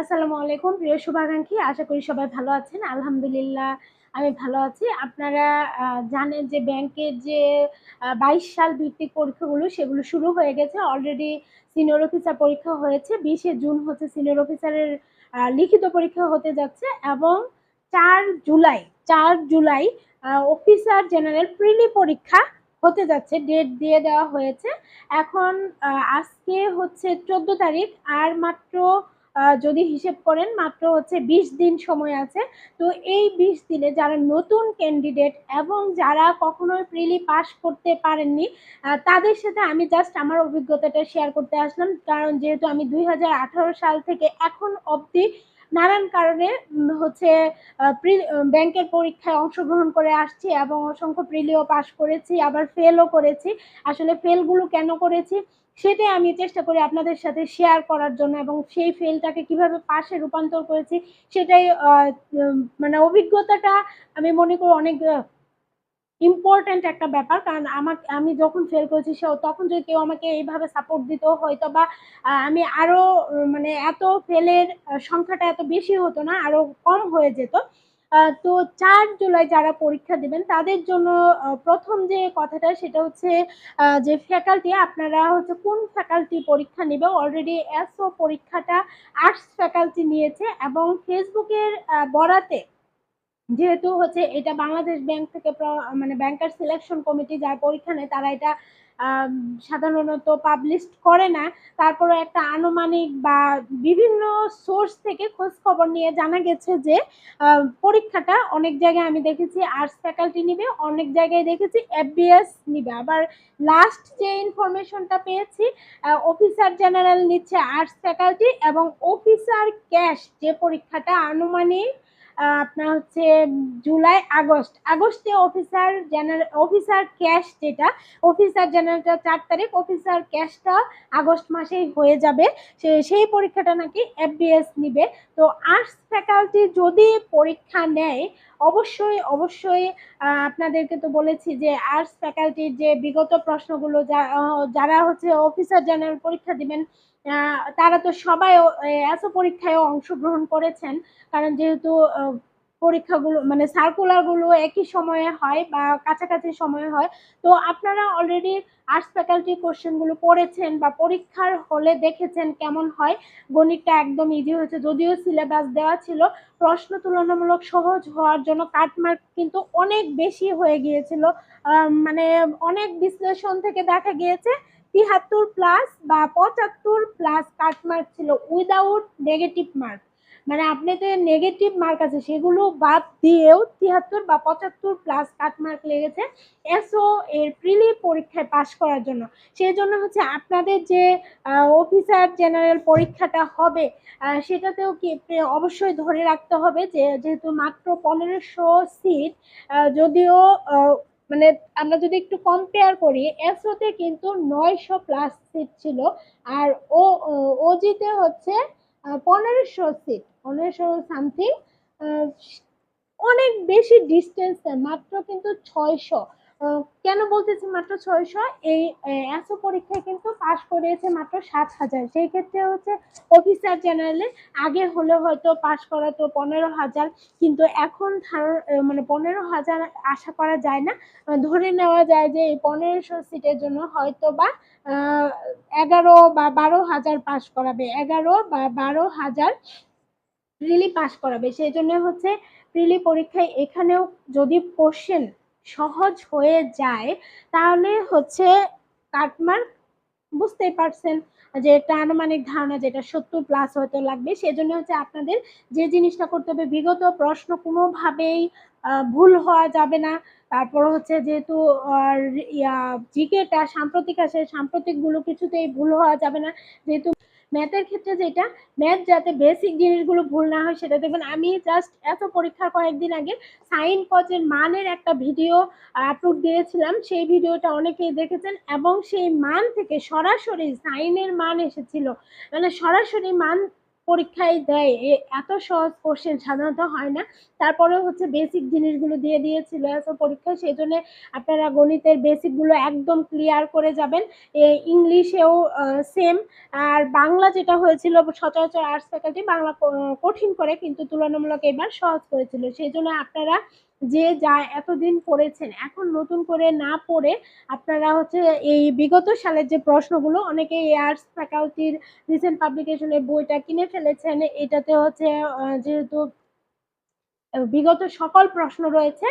আসসালামু আলাইকুম। প্রিয় শুভাকাঙ্ক্ষী, আশা করি সবাই ভালো আছেন। আলহামদুলিল্লাহ, আমি ভালো আছি। আপনারা জানেন যে ব্যাংকের যে বাইশ সাল ভিত্তিক পরীক্ষাগুলো, সেগুলো শুরু হয়ে গেছে। অলরেডি সিনিয়র অফিসার পরীক্ষা হয়েছে। বিশে জুন হচ্ছে সিনিয়র অফিসারের লিখিত পরীক্ষা হতে যাচ্ছে এবং চার জুলাই চার জুলাই অফিসার জেনারেল প্রিলি পরীক্ষা হতে যাচ্ছে। ডেট দিয়ে দেওয়া হয়েছে। এখন আজকে হচ্ছে চোদ্দ তারিখ। আর মাত্র যদি হিসেব করেন, মাত্র হচ্ছে বিশ দিন সময় আছে। তো এই বিশ দিনে যারা নতুন ক্যান্ডিডেট এবং যারা কখনোই প্রিলি পাস করতে পারেননি তাদের সাথে আমি জাস্ট আমার অভিজ্ঞতাটা শেয়ার করতে আসলাম। কারণ যেহেতু আমি দুই হাজার আঠারো সাল থেকে এখন অবধি নানান কারণে হচ্ছে ব্যাংকের পরীক্ষায় অংশগ্রহণ করে আসছি এবং অসংখ্য প্রিলিও পাস করেছি, আবার ফেলও করেছি। আসলে ফেলগুলো কেন করেছি? সেটাই আমি চেষ্টা করি আপনাদের সাথে শেয়ার করার জন্য এবং সেই ফেলটাকে কীভাবে পাশে রূপান্তর করেছি সেটাই মানে অভিজ্ঞতাটা আমি মনে করি অনেক ইম্পর্ট্যান্ট একটা ব্যাপার। কারণ আমাকে আমি যখন ফেল করেছি সে তখন যদি কেউ আমাকে এইভাবে সাপোর্ট দিত হয়তো বা আমি আরও উম, মানে এত ফেলের সংখ্যাটা এত বেশি হতো না আরও কম হয়ে যেত। তো চার জুলাই যারা পরীক্ষা দেবেন, তাদের জন্য প্রথম যে কথাটা সেটা হচ্ছে যে ফ্যাকাল্টি আপনারা হচ্ছে কোন ফ্যাকাল্টি পরীক্ষা নেবে? অলরেডি এসও পরীক্ষাটা আর্টস ফ্যাকাল্টি নিয়েছে এবং ফেসবুকের বরাতে যেহেতু হচ্ছে এটা বাংলাদেশ ব্যাংক থেকে মানে ব্যাংকার সিলেকশন কমিটি যার পরীক্ষা নেয়, তারা এটা সাধারণত পাবলিশ করে না। তারপরে একটা আনুমানিক বা বিভিন্ন সোর্স থেকে খোঁজ খবর নিয়ে জানা গেছে যে পরীক্ষাটা অনেক জায়গায় আমি দেখেছি আর্টস ফ্যাকাল্টি নিবে, অনেক জায়গায় দেখেছি এফবিএস নিবে। আবার লাস্ট যে ইনফরমেশনটা পেয়েছি অফিসার জেনারেল নিচ্ছে আর্টস ফ্যাকাল্টি এবং অফিসার ক্যাশ যে পরীক্ষাটা আনুমানিক আপনার হচ্ছে জুলাই, আগস্ট। আগস্টে অফিসার জেনারেল অফিসার ক্যাশ যেটা অফিসার জেনারেলটা চার তারিখ অফিসার ক্যাশটা আগস্ট মাসেই হয়ে যাবে। সে- সেই পরীক্ষাটা নাকি এফবিএস নিবে। তো আর্টস ফ্যাকাল্টি যদি পরীক্ষা নেয় অবশ্যই অবশ্যই আপনাদেরকে তো বলেছি যে আর্টস ফ্যাকাল্টির যে বিগত প্রশ্নগুলো যারা হচ্ছে অফিসার জেনারেল পরীক্ষা দিবেন তারা তো সবাই এত পরীক্ষায় অংশগ্রহণ করেছেন। কারণ যেহেতু পরীক্ষাগুলো মানে সার্কুলারগুলো একই সময়ে হয় বা কাছাকাছি সময়ে হয়। তো আপনারা অলরেডি আর্টস ফ্যাকাল্টি কোশ্চেনগুলো পড়েছেন বা পরীক্ষার হলে দেখেছেন কেমন হয়? গণিতটা একদম ইজি হয়েছে, যদিও সিলেবাস দেওয়া ছিল। প্রশ্ন তুলনামূলক সহজ হওয়ার জন্য কাটমার্ক কিন্তু অনেক বেশি হয়ে গিয়েছিল। মানে অনেক বিশ্লেষণ থেকে দেখা গিয়েছে, তিহাত্তর প্লাস বা পঁচাত্তর প্লাস কাটমার্ক ছিল উইদাউট নেগেটিভ মার্ক মানে আপনি যে নেগেটিভ মার্ক আছে, সেগুলো বাদ দিয়েও তিয়াত্তর বা পঁচাত্তর প্লাস কাট মার্ক লেগেছে এসও এর প্রিলি পরীক্ষায় পাশ করার জন্য। সেই জন্য হচ্ছে আপনাদের যে অফিসার জেনারেল পরীক্ষাটা হবে সেটাতেও কি অবশ্যই ধরে রাখতে হবে যে, যেহেতু মাত্র পনেরোশো সিট যদিও মানে আমরা যদি একটু কম্পেয়ার করি এসওতে কিন্তু নয়শো প্লাস সিট ছিল, আর ও ওজিতে হচ্ছে পনেরোশো সিট পনেরোশো সামথিং অনেক বেশি ডিস্টেন্সে মাত্র কিন্তু ছয়শো। কেন বলতেছি মাত্র ছয়শো? এই এসও পরীক্ষায় কিন্তু পাশ করেছে মাত্র সাত হাজার। সেই ক্ষেত্রে হচ্ছে অফিসার জেনারেলে আগে হলে হয়তো পাশ করাতো পনেরো হাজার, কিন্তু এখন মানে পনেরো হাজার আশা করা যায় না। ধরে নেওয়া যায় যে এই পনেরোশো সিটের জন্য হয়তো বা এগারো বা বারো হাজার পাশ করাবে। এগারো বা বারো হাজার প্রিলি পাশ করাবে। সেই জন্য হচ্ছে প্রিলি পরীক্ষায় এখানেও যদি কোশ্চেন সহজ হয়ে যায়, তাহলে হচ্ছে কাটমার্ক বুঝতেই পারছেন যে এটা আনুমানিক ধারণা যেটা সত্তর প্লাস হয়তো লাগবে। সেজন্য হচ্ছে আপনাদের যে জিনিসটা করতে হবে, বিগত প্রশ্ন কোনোভাবেই ভুল হওয়া যাবে না। তারপর হচ্ছে যেহেতু জিকেটা সাম্প্রতিক আসে সাম্প্রতিকগুলো কিছুতেই ভুল হওয়া যাবে না। যেহেতু ম্যাথের ক্ষেত্রে যেটা ম্যাথ যাতে বেসিক জিনিসগুলো ভুল না হয় সেটা দেখবেন আমি জাস্ট এত পরীক্ষার কয়েকদিন আগে সাইন কজের মানের একটা ভিডিও আপলোড দিয়েছিলাম। সেই ভিডিওটা অনেকেই দেখেছেন এবং সেই মান থেকে সরাসরি সাইনের মান এসেছিল। মানে সরাসরি মান পরীক্ষায় দেয় এত সহজ কোশ্চেন সাধারণত হয় না। তারপরেও হচ্ছে বেসিক জিনিসগুলো দিয়ে দিয়েছিল এত পরীক্ষায় সেই জন্যে আপনারা গণিতের বেসিকগুলো একদম ক্লিয়ার করে যাবেন। ইংলিশেও সেম আর বাংলা যেটা হয়েছিল, সচরাচর আর্টস ফ্যাকাল্টি বাংলা কঠিন করে, কিন্তু তুলনামূলক এবার সহজ করেছিল। সেই জন্য আপনারা যে যা এতদিন পড়েছেন এখন নতুন করে না পড়ে আপনারা হচ্ছে এই বিগত সালের যে প্রশ্নগুলো, অনেকে আর্টস ফ্যাকাল্টির রিসেন্ট পাবলিকেশনের বইটা কিনে ফেলেছেন, এটাতে হচ্ছে যেহেতু বিগত সকল প্রশ্ন রয়েছে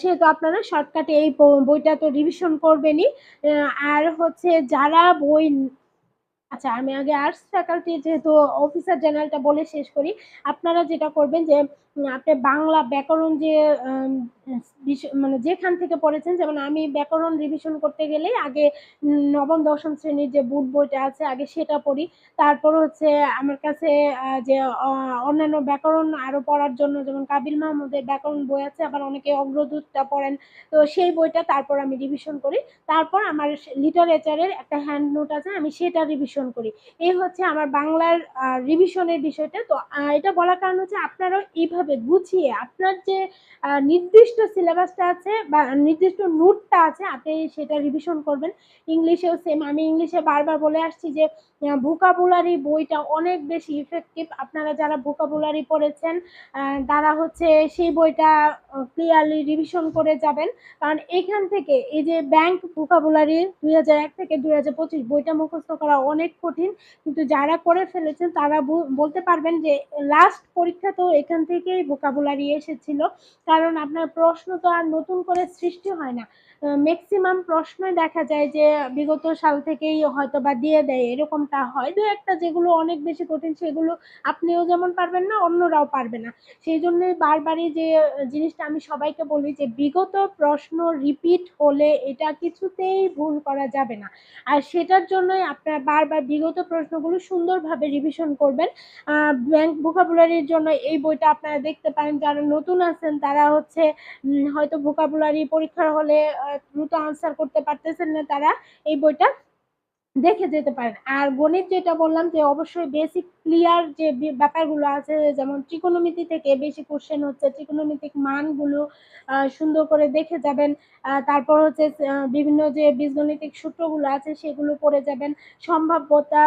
সেহেতু আপনারা শর্টকাটে এই বইটা তো রিভিশন করবেনই আর হচ্ছে যারা বই আচ্ছা আমি আগে আর্টস ফ্যাকাল্টি যেহেতু অফিসার জেনারেলটা বলে শেষ করি, আপনারা যেটা করবেন যে আপনি বাংলা ব্যাকরণ যে মানে যেখান থেকে পড়েছেন, যেমন আমি ব্যাকরণ রিভিশন করতে গেলে আগে নবম, দশম শ্রেণির যে বুট বইটা আছে, আগে সেটা পড়ি। তারপর হচ্ছে আমার কাছে যে অন্যান্য ব্যাকরণ আরও পড়ার জন্য, যেমন কাবিল মাহমুদের ব্যাকরণ বই আছে, আবার অনেকে অগ্রদূতটা পড়েন। তো সেই বইটা তারপর আমি রিভিশন করি। তারপর আমার লিটারেচারের একটা হ্যান্ড নোট আছে, আমি সেটা রিভিশন করি। এই হচ্ছে আমার বাংলার রিভিশনের বিষয়টা। তো এটা বলার কারণ হচ্ছে আপনারাও এইভাবে গুছিয়ে আপনার যে নির্দিষ্ট সিলেবাসটা আছে বা নির্দিষ্ট নোটটা আছে, আপনি সেটা রিভিশন করবেন। ইংলিশেও সেম আমি ইংলিশে বারবার বলে আসছি যে ভোকাবুলারি বইটা অনেক বেশি ইফেক্টিভ আপনারা যারা ভোকাবুলারি পড়েছেন তারা হচ্ছে সেই বইটা ক্লিয়ারলি রিভিশন করে যাবেন। কারণ এখান থেকে এই যে ব্যাংক ভোকাবুলারি দুই হাজার এক থেকে দুই হাজার পঁচিশ বইটা মুখস্থ করা অনেক কঠিন। কিন্তু যারা করে ফেলেছেন, তারা বলতে পারবেন যে লাস্ট পরীক্ষা তো এখান থেকেই ভোকাবুলারি এসেছিল। কারণ আপনার প্রশ্ন তো আর নতুন করে সৃষ্টি হয় না। ম্যাক্সিমাম প্রশ্নই দেখা যায় যে, বিগত সাল থেকেই হয়তো বা দিয়ে দেয়, এরকমটা হয়। দু একটা যেগুলো অনেক বেশি কঠিন, সেগুলো আপনিও যেমন পারবেন না, অন্যরাও পারবে না। সেই জন্যই বারবারই যে জিনিসটা আমি সবাইকে বলি যে, বিগত প্রশ্ন রিপিট হলে এটা কিছুতেই ভুল করা যাবে না। আর সেটার জন্যই আপনার বারবার বিগত প্রশ্নগুলো সুন্দরভাবে রিভিশন করবেন। ব্যাংক ভোকাবুলারির জন্য এই বইটা আপনারা দেখতে পারেন, যারা নতুন আছেন তারা হচ্ছে হয়তো ভোকাবুলারি পরীক্ষার হলে দ্রুত আনসার করতে পারতেছেন না তারা এই বইটা। দেখে যেতে পারেন। আর গণিত যেটা বললাম যে অবশ্যই বেসিক ক্লিয়ার যে ব্যাপারগুলো আছে, যেমন ত্রিকোণমিতি থেকে বেশি কোশ্চেন হচ্ছে ত্রিকোণমিতিক মানগুলো সুন্দর করে দেখে যাবেন। তারপর হচ্ছে বিভিন্ন যে বীজগণিতিক সূত্রগুলো আছে সেগুলো পড়ে যাবেন। সম্ভাব্যতা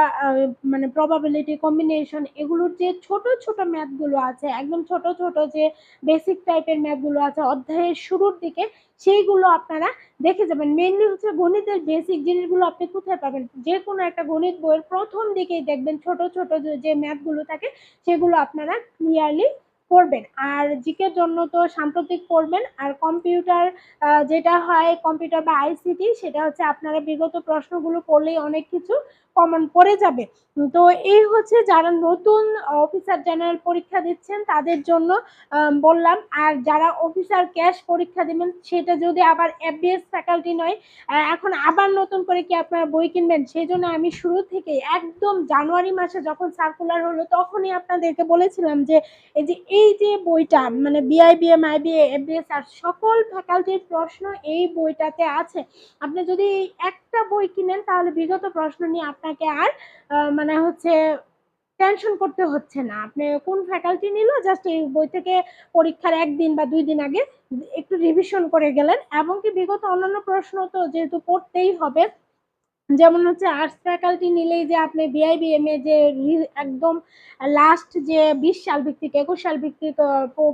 মানে প্রবাবিলিটি কম্বিনেশন এগুলোর যে ছোট ছোট ম্যাথগুলো আছে, একদম ছোট ছোট যে বেসিক টাইপের ম্যাথগুলো আছে, অধ্যায়ের শুরুর দিকে, সেইগুলো আপনারা দেখে যাবেন। মেনলি হচ্ছে গণিতের বেসিক জিনিসগুলো আপনি কোথায় পাবেন? যে কোনো একটা গণিত বইয়ের প্রথম দিকেই দেখবেন ছোট ছোট যে- ম্যাথগুলো থাকে, সেগুলো আপনারা ক্লিয়ারলি করবেন। আর জিকের জন্য তো সাম্প্রতিক পড়বেন আর কম্পিউটার যেটা হয় কম্পিউটার বা আইসিটি, সেটা হচ্ছে আপনারা বিগত প্রশ্নগুলো পড়লেই অনেক কিছু কমন পড়ে যাবে। তো এই হচ্ছে যারা নতুন অফিসার জেনারেল পরীক্ষা দিচ্ছেন, তাদের জন্য বললাম। আর যারা অফিসার ক্যাশ পরীক্ষা দিবেন, সেটা যদি আবার এফবিএস ফ্যাকাল্টি নয় এখন আবার নতুন করে কি আপনারা বই কিনবেন? সেই জন্য আমি শুরু থেকে একদম জানুয়ারি মাসে যখন সার্কুলার হলো, তখনই আপনাদেরকে বলেছিলাম যে এই যে এই যে বইটা মানে বিআইবিএম আইবিএ এফবিএস আর সকল ফ্যাকাল্টির প্রশ্ন এই বইটাতে আছে। আপনি যদি একটা বই কিনেন, তাহলে বিগত প্রশ্ন নিয়ে আপনাকে আর মানে হচ্ছে টেনশন করতে হচ্ছে না। আপনি কোন ফ্যাকাল্টি নিল জাস্ট এই বই থেকে পরীক্ষার একদিন বা দুই দিন আগে একটু রিভিশন করে গেলেন। এবং কি বিগত অন্যান্য প্রশ্ন তো যেহেতু পড়তেই হবে যেমন হচ্ছে আর্টস ফ্যাকাল্টি নিলেই যে আপনি বিআইবিএম এ যে একদম লাস্ট যে বিশ সাল ভিত্তিক, একুশ সাল ভিত্তিক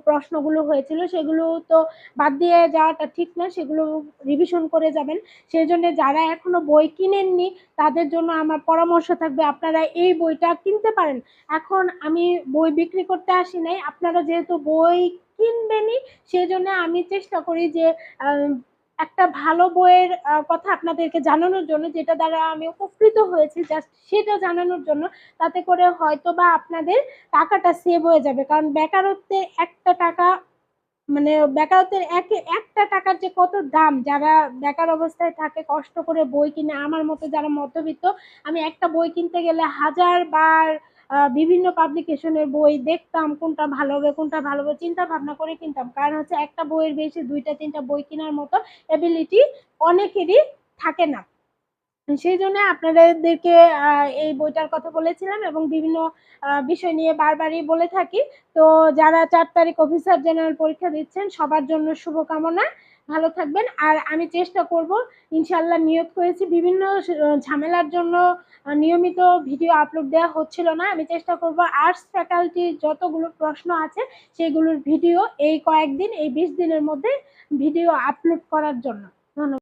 প্রশ্নগুলো হয়েছিল, সেগুলো তো বাদ দিয়ে যাওয়াটা ঠিক না, সেগুলো রিভিশন করে যাবেন। সেই জন্য যারা এখনও বই কিনেননি, তাদের জন্য আমার পরামর্শ থাকবে, আপনারা এই বইটা কিনতে পারেন। এখন আমি বই বিক্রি করতে আসি নাই, আপনারা যেহেতু বই কিনবেনই সেই জন্য আমি চেষ্টা করি যে একটা ভালো বইয়ের কথা আপনাদেরকে জানানোর জন্য, যেটা দ্বারা আমি উপকৃত হয়েছি জাস্ট সেটা জানানোর জন্য, তাতে করে হয়তো বা আপনাদের টাকাটা সেভ হয়ে যাবে। কারণ বেকারত্বের একটা টাকা মানে বেকারত্বের এক, একটা টাকার যে কত দাম, যারা বেকার অবস্থায় থাকে, কষ্ট করে বই কিনে, আমার মতো যারা মধ্যবিত্ত, আমি একটা বই কিনতে গেলে হাজার বার বিভিন্ন পাবলিকেশনের বই দেখতাম, কোনটা ভালো হবে, কোনটা ভালো হবে, চিন্তা ভাবনা করে কিনতাম। কারণ হচ্ছে একটা বইয়ের বেশি দুইটা, তিনটা বই কেনার মতো এবিলিটি অনেকেরই থাকে না। সেই জন্য আপনাদেরকে এই বইটার কথা বলেছিলাম এবং বিভিন্ন বিষয় নিয়ে বারবারই বলে থাকি। তো যারা চার তারিখ অফিসার জেনারেল পরীক্ষা দিচ্ছেন, সবার জন্য শুভকামনা। ভালো থাকবেন। আর আমি চেষ্টা করব ইনশাল্লাহ নিয়োগ করেছি। বিভিন্ন ঝামেলার জন্য নিয়মিত ভিডিও আপলোড দেওয়া হচ্ছিল না। আমি চেষ্টা করব আর্টস ফ্যাকাল্টির যতগুলো প্রশ্ন আছে, সেগুলোর ভিডিও এই কয়েকদিন, এই বিশ দিনের মধ্যে ভিডিও আপলোড করার জন্য। ধন্যবাদ।